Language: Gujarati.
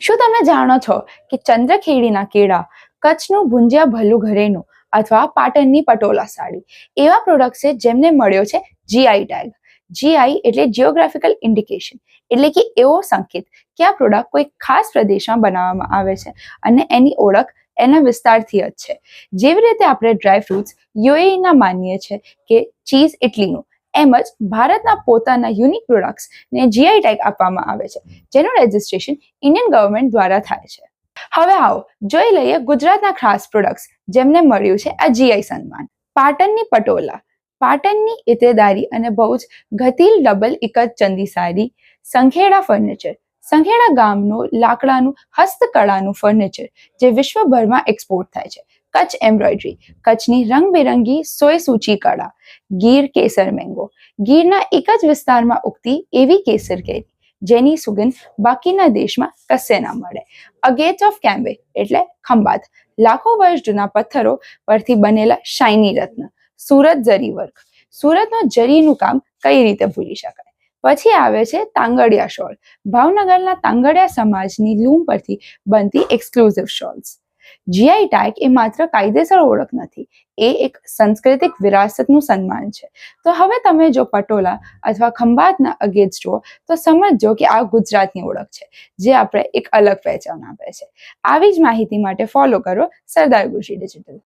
શું તમે જાણો છો કે ચંદ્રખેડીના કેળા કચ્છનું ભુંજિયા ભલું ઘરેનું અથવા પાટણની પટોલા સાડી? એવા પ્રોડક્ટ છે જેમને મળ્યો છે જીઆઈ ટેગ જીઆઈ એટલે જીઓગ્રાફિકલ ઇન્ડિકેશન એટલે કે એવો સંકેત કે આ પ્રોડક્ટ કોઈ ખાસ પ્રદેશમાં બનાવવામાં આવે છે અને એની ઓળખ એના વિસ્તારથી જ છે. જેવી રીતે આપણે ડ્રાય ફ્રૂટ્સ યુએઈના માનીએ છીએ કે ચીઝ ઇટલીનું એમ જ ભારતના પોતાના યુનિક પ્રોડક્ટ્સને જીઆઈ ટેગ આપવામાં આવે છે, જેનું રજિસ્ટ્રેશન ઇન્ડિયન ગવર્મેન્ટ દ્વારા થાય છે. હવે આવો, જોઈ લઈએ ગુજરાતના ખાસ પ્રોડક્ટ્સ જેમને મળ્યું છે આ જીઆઈ સન્માન. પાટણની પટોલા પાટણની ઇતેદારી અને બહુ જ ગતિલ ડબલ ઇકત ચંદી સારી સંખેડા ફર્નિચર સંખેડા ગામનું લાકડાનું હસ્તકળાનું ફર્નિચર જે વિશ્વભરમાં એક્સપોર્ટ થાય છે. કચ્છ એમ્બ્રોઇડરી, કચ્છની રંગબેરંગી સોય સૂચી કળા, ગીર કેસર મેંગો. ગીરના એક જ વિસ્તારમાં ઉગતી એવી કેસર કેરી, જેની સુગંધ બાકીના દેશમાં કશે ના મળે. અગેટ ઓફ કેમ્બે એટલે ખંભાત. લાખો વર્ષ જૂના પથ્થરો પરથી બનેલા શાઇની રત્ન. સુરત જરી વર્ક સુરતનું જરીનું કામ કઈ રીતે ભૂલી શકાય? પછી આવે છે તાંગડિયા શોલ. ભાવનગરના તાંગડિયા સમાજની લૂમ પરથી બનતી એક્સક્લુઝિવ શોલ્સ જીઆઈ ટેગ એ માત્ર કાયદેસર ઓળખ નથી, એ એક સાંસ્કૃતિક વિરાસતનું સન્માન છે. તો હવે તમે જો પટોલા અથવા ખંભાતના અગેન્સ્ટ જુઓ તો સમજજો કે આ ગુજરાતની ઓળખ છે, જે આપણે એક અલગ પહેચાન આપે છે. આવી જ માહિતી માટે ફોલો કરો સરદાર ગુશી ડિજિટલ